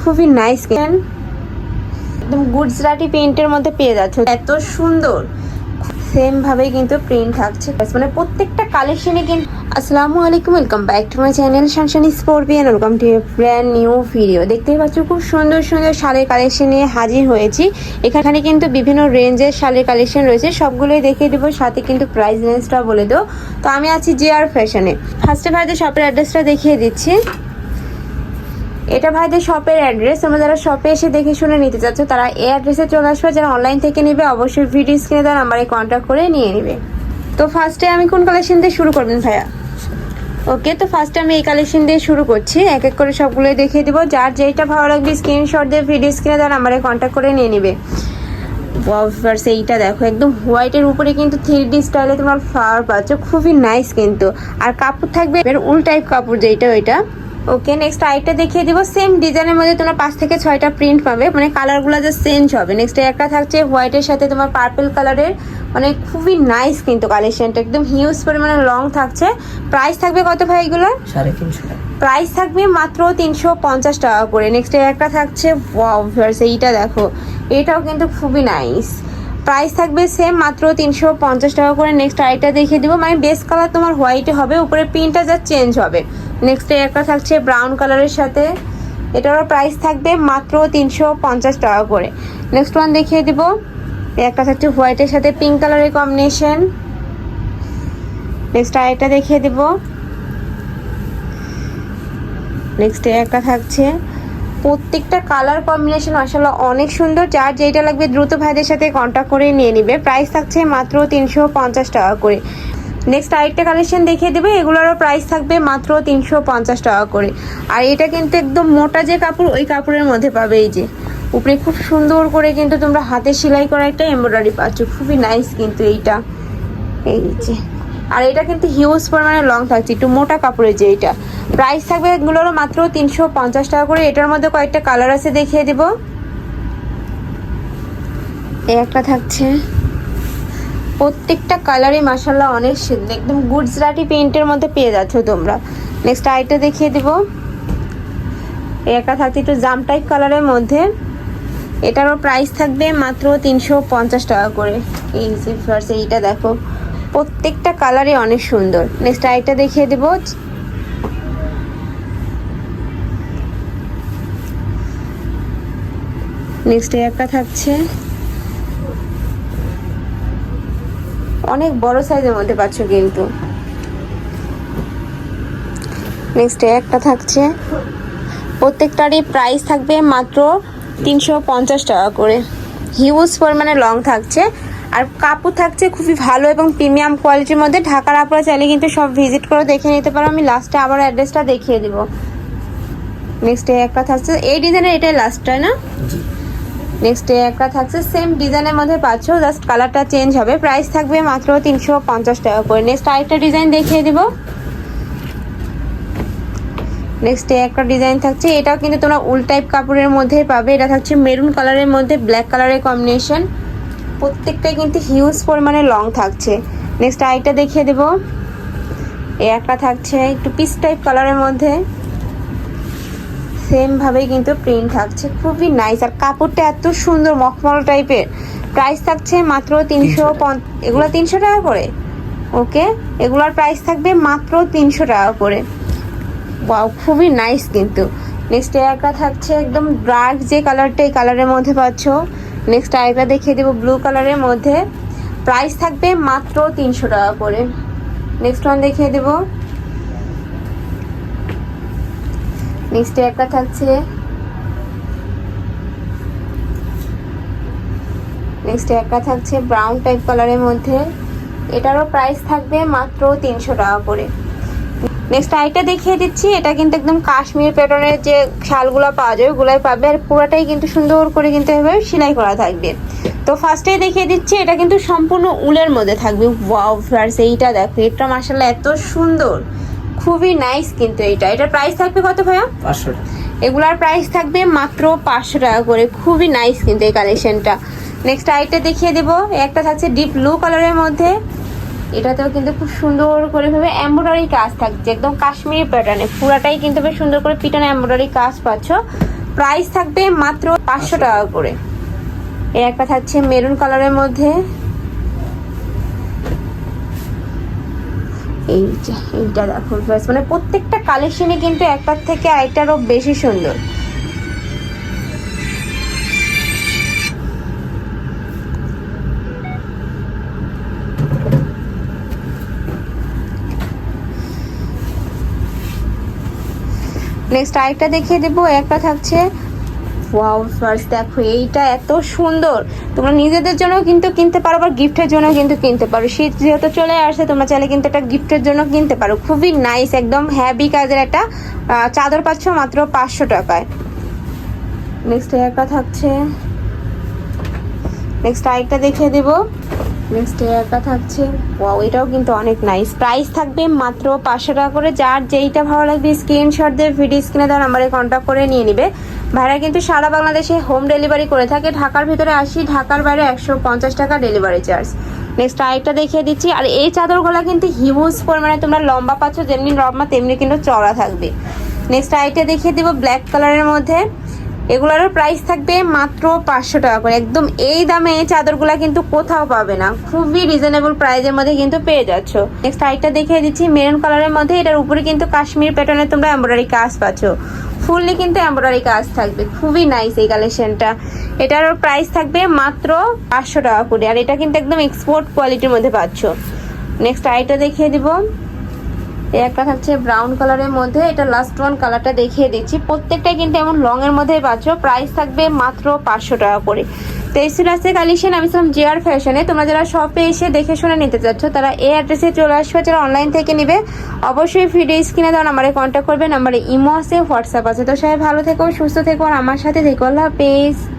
খুবই নাইস একদম প্রিন্টের মধ্যে পেয়ে যাচ্ছ। এত সুন্দর। কিন্তু প্রিন্ট থাকছে। মানে প্রত্যেকটা কিন্তু ওয়েলকাম চ্যানেল নিউ ভিডিও দেখতেই পাচ্ছ খুব সুন্দর সুন্দর শালের নিয়ে হাজির হয়েছি। এখানে কিন্তু বিভিন্ন রেঞ্জের শালের কালেকশন রয়েছে। সবগুলোই দেখিয়ে দেবো, সাথে কিন্তু প্রাইস রেঞ্জটা বলে দেবো। তো আমি আছি জে আর ফ্যাশনে ফার্স্টে ভাইদের শপের অ্যাড্রেসটা দেখিয়ে দিচ্ছি। এটা ভাইদের শপের অ্যাড্রেস, তোমরা যারা শপে এসে দেখে শুনে নিতে চাচ্ছ, তারা এই অ্যাড্রেসে চলে আসবে। যারা অনলাইন থেকে নেবে, অবশ্যই ভিডিও স্ক্রিনে দেওয়া নাম্বারে কন্ট্যাক্ট করে নিয়ে নেবে। তো ফার্স্টে আমি কোন কালেকশন দিয়ে শুরু করবেন ভাইয়া? ওকে তো ফার্স্টে আমি এই কালেকশন দিয়ে শুরু করছি। এক এক করে সবগুলোই দেখিয়ে দিব। যার যেটা ভালো লাগবে স্ক্রিনশট দিয়ে ভিডিও স্ক্রিনে দেওয়া নাম্বারে কন্ট্যাক্ট করে নিয়ে নিবে। ফার্স এইটা দেখো, একদম হোয়াইটের উপরে কিন্তু থ্রি ডি স্টাইলে তোমার ফ্লাওয়ার পাচ্ছ। খুবই নাইস কিন্তু। আর কাপড় থাকবে এর উল টাইপ কাপড় যেটা ওইটা। ওকে নেক্সট আরেকটা দেখিয়ে দিব। সেম ডিজাইনের মধ্যে তোমার পাঁচ থেকে ছয়টা প্রিন্ট পাবে। মানে কালারগুলো যে চেঞ্জ হবে। নেক্সট একটা থাকছে হোয়াইটের সাথে তোমার পার্পল কালারের মানে খুবই নাইস কিন্তু কালেকশনটা একদম হিউজ পরিমাণে লং থাকছে। প্রাইস থাকবে কত ভাই এগুলো সাড়ে তিনশো টাকা। প্রাইস থাকবে মাত্র তিনশো পঞ্চাশ টাকা করে। নেক্সট একটা থাকছে এইটা দেখো। এটাও কিন্তু খুবই নাইস প্রাইস থাকবে সেম মাত্র তিনশো পঞ্চাশ টাকা করে। নেক্সট আরেকটা দেখিয়ে দিব। মানে বেস কালার তোমার হোয়াইটে হবে। উপরে প্রিন্টটা যা চেঞ্জ হবে। নেক্সট একটা থাকছে ব্রাউন কালারের সাথে। এটারও প্রাইস থাকবে মাত্র তিনশো পঞ্চাশ টাকা করে। নেক্সট ওয়ান দেখিয়ে দিব। একটা থাকছে হোয়াইটের সাথে পিঙ্ক কালারের কম্বিনেশন নেক্সট আইটা দেখিয়ে দিব। নেক্সট একটা থাকছে। প্রত্যেকটা কালার কম্বিনেশন আসলে অনেক সুন্দর। যার যেটা লাগবে দ্রুত ভাইদের সাথে কন্ট্যাক্ট করে নিয়ে নিবে। প্রাইস থাকছে মাত্র তিনশো পঞ্চাশ টাকা করে। নেক্সট আরেকটা কালেকশন দেখিয়ে দেবে। এগুলোরও প্রাইস থাকবে মাত্র তিনশো পঞ্চাশ টাকা করে। আর এটা কিন্তু একদম মোটা যে কাপড়, ওই কাপড়ের মধ্যে পাবে এই যে। উপরে খুব সুন্দর করে কিন্তু তোমরা হাতে সেলাই করা একটা এমব্রয়ডারি পাচ্ছ। খুবই নাইস কিন্তু এইটা। এই যে। আর এটা কিন্তু হিউজ পরিমাণে লং থাকছে, একটু মোটা কাপড়ের যে এটা। প্রাইস থাকবে এগুলোরও মাত্র তিনশো পঞ্চাশ টাকা করে। এটার মধ্যে কয়েকটা কালার আছে দেখিয়ে দেবো। একটা থাকছে। প্রত্যেকটা কালারই মাসাল্লাহ অনেক সুন্দর। একদম গুজরাটি প্রিন্টের মধ্যে পেয়ে যাচ্ছ তোমরা। নেক্সট আইটা দেখিয়ে দিব। একটা থাকছে একটু জাম টাইপ কালারের মধ্যে। এটারও প্রাইস থাকবে মাত্র তিনশো পঞ্চাশ টাকা করে। এই যে ফার্স্ট এইটা দেখো। প্রত্যেকটা কালারই অনেক সুন্দর। নেক্সট আইটা দেখিয়ে দেবো। নেক্সট একটা থাকছে। অনেক বড় সাইজের মধ্যে পাচ্ছ কিন্তু। নেক্সট একটা থাকছে। প্রত্যেকটারই প্রাইস থাকবে মাত্র তিনশো পঞ্চাশ টাকা করে। হিউজ পরিমাণে লং থাকছে। আর কাপড় থাকছে খুবই ভালো এবং প্রিমিয়াম কোয়ালিটির মধ্যে। ঢাকার আপনারা চাইলে কিন্তু সব ভিজিট করে দেখে নিতে পারো। আমি লাস্টে আবার অ্যাড্রেসটা দেখিয়ে দিব। নেক্সট একটা থাকছে। এই ডিজাইনের এটাই লাস্ট তাই না? নেক্সট একটা থাকছে সেম ডিজাইনের মধ্যে পাচ্ছ জাস্ট কালারটা চেঞ্জ হবে। প্রাইস থাকবে মাত্র তিনশো পঞ্চাশ টাকা করে। নেক্সট আরেকটা ডিজাইন দেখিয়ে দিব। নেক্সট একটা ডিজাইন থাকছে। এটাও কিন্তু তোমরা উল টাইপ কাপড়ের মধ্যে পাবে। এটা থাকছে মেরুন কালারের মধ্যে ব্ল্যাক কালারের কম্বিনেশন প্রত্যেকটাই কিন্তু হিউজ পরিমাণে লং থাকছে। নেক্সট আইটা দেখিয়ে দেবো। এ একটা থাকছে একটু পিস টাইপ কালারের মধ্যে। সেম ভাবেই কিন্তু প্রিন্ট থাকছে। খুবই নাইস আর কাপড়টা এত সুন্দর মখমল টাইপের প্রাইস থাকছে মাত্র তিনশো এগুলো তিনশো টাকা করে? ওকে এগুলোর প্রাইস থাকবে মাত্র তিনশো টাকা করে। ওয়াও খুবই নাইস কিন্তু। নেক্সট একটা থাকছে একদম ডার্ক যে কালারটা এই কালারের মধ্যে পাচ্ছ। নেক্সট আরেকটা দেখিয়ে দেবো ব্লু কালারের মধ্যে। প্রাইস থাকবে মাত্র তিনশো টাকা করে। নেক্সট ওয়ান দেখিয়ে দেবো। নেক্সট একটা থাকছে। নেক্সট একটা থাকছে ব্রাউন টাইপ কালারের মধ্যে। এটারও প্রাইস থাকবে মাত্র তিনশো টাকা করে। নেক্সট আইটা দেখিয়ে দিচ্ছি। এটা কিন্তু একদম কাশ্মীর প্যাটার্নের যে শালগুলো পাওয়া যায়, ওগুলাই পাবে। আর পুরোটাই কিন্তু সুন্দর করে কিন্তু এভাবে সেলাই করা থাকবে। তো ফার্স্টেই দেখিয়ে দিচ্ছি, এটা কিন্তু সম্পূর্ণ উলের মধ্যে থাকবে। ওয়াও ফ্লার্স এইটা দেখো। এটা মাসাল্লাহ এত সুন্দর। খুবই নাইস কিন্তু এটা এটার প্রাইস থাকবে কত ভাইয়া? পাঁচশো টাকা। এগুলার প্রাইস থাকবে মাত্র পাঁচশো টাকা করে। খুবই নাইস কিন্তু এই কালেকশনটা নেক্সট আইটা দেখিয়ে দেবো। একটা থাকছে ডিপ ব্লু কালারের মধ্যে। এটাতেও কিন্তু খুব সুন্দর করে ভাবে এমব্রয়ডারি কাজ থাকছে। একদম কাশ্মীরি প্যাটার্নে পুরাটাই কিন্তু বেশ সুন্দর করে পিটনে এমব্রয়ডারি কাজ পাচ্ছ। প্রাইস থাকবে মাত্র পাঁচশো টাকা করে। এর একটা থাকছে মেরুন কালারের মধ্যে। এই যে, এইটা দেখো ব্যাস মানে প্রত্যেকটা কালেকশনে কিন্তু একটার থেকে আরেকটারও বেশি সুন্দর। নেক্সট আরেকটা দেখিয়ে দেবো, একটা থাকছে দেখো, এইটা এত সুন্দর। তোমরা নিজেদের জন্য কিন্তু কিনতে পারো বা গিফটের জন্য কিন্তু কিনতে পারো। শীত যেহেতু চলে আসছে তোমরা চাইলে কিন্তু একটা গিফটের জন্য কিনতে পারো। খুবই নাইস একদম হ্যাভি কাজের একটা চাদর পাচ্ছ মাত্র পাঁচশো টাকায়। নেক্সট একটা থাকছে। নেক্সট আরেকটা দেখিয়ে দেবো। নেক্সট একটা থাকছে। ওয়াও এটাও কিন্তু অনেক নাইস প্রাইস থাকবে মাত্র পাঁচশো টাকা করে। যার যেইটা ভালো লাগবে স্ক্রিনশট দিয়ে ভিডিও স্ক্রিনে দেওয়া নাম্বারে কন্ট্যাক্ট করে নিয়ে নিবে। ভাইরা কিন্তু সারা বাংলাদেশে হোম ডেলিভারি করে থাকে। ঢাকার ভিতরে আসি, ঢাকার বাইরে একশো পঞ্চাশ টাকা ডেলিভারি চার্জ নেক্সট আরেকটা দেখিয়ে দিচ্ছি। আর এই চাদরগুলো কিন্তু হিউজ পরিমাণে তোমরা লম্বা পাচ্ছ, যেমনি লম্বা, তেমনি কিন্তু চড়া থাকবে। নেক্সট আরেকটা দেখিয়ে দেবো ব্ল্যাক কালারের মধ্যে। এগুলোরও প্রাইস থাকবে মাত্র পাঁচশো টাকা করে। একদম এই দামে এই চাদরগুলো কিন্তু কোথাও পাবে না। খুবই রিজনেবল প্রাইজের মধ্যে কিন্তু পেয়ে যাচ্ছ। নেক্সট আরেকটা দেখিয়ে দিচ্ছি। মেরুন কালারের মধ্যে। এটার উপরে কিন্তু কাশ্মীর প্যাটার্নে তোমরা এমব্রয়ডারি কাজ পাচ্ছ। ফুললি কিন্তু এমব্রয়ডারি কাজ থাকবে। খুবই নাইস এই কালেকশনটা এটারও প্রাইস থাকবে মাত্র পাঁচশো টাকা করে। আর এটা কিন্তু একদম এক্সপোর্ট কোয়ালিটির মধ্যে পাচ্ছ। নেক্সট আইটা দেখিয়ে দিব। এই একটা থাকছে ব্রাউন কালারের মধ্যে। এটা লাস্ট ওয়ান কালারটা দেখিয়ে দিচ্ছি। প্রত্যেকটাই কিন্তু এমন লং এর মধ্যে পাচ্ছ। প্রাইস থাকবে মাত্র পাঁচশো টাকা করে। তো এই কালেকশন আমি ছিলাম জিআর ফ্যাশনে তোমরা যারা শপে এসে দেখে শুনে নিতে চাচ্ছ, তারা এই অ্যাড্রেসে চলে আসবে, যারা অনলাইন থেকে নিবে। অবশ্যই ভিডিও স্ক্রিনে দেওয়া নাম্বারে কন্ট্যাক্ট করবে, নাম্বারে ইমো আছে হোয়াটসঅ্যাপ আছে। তো সবাই ভালো থেকো, সুস্থ থেকো, আর আমার সাথে থেকো। আল্লাহ হাফেজ।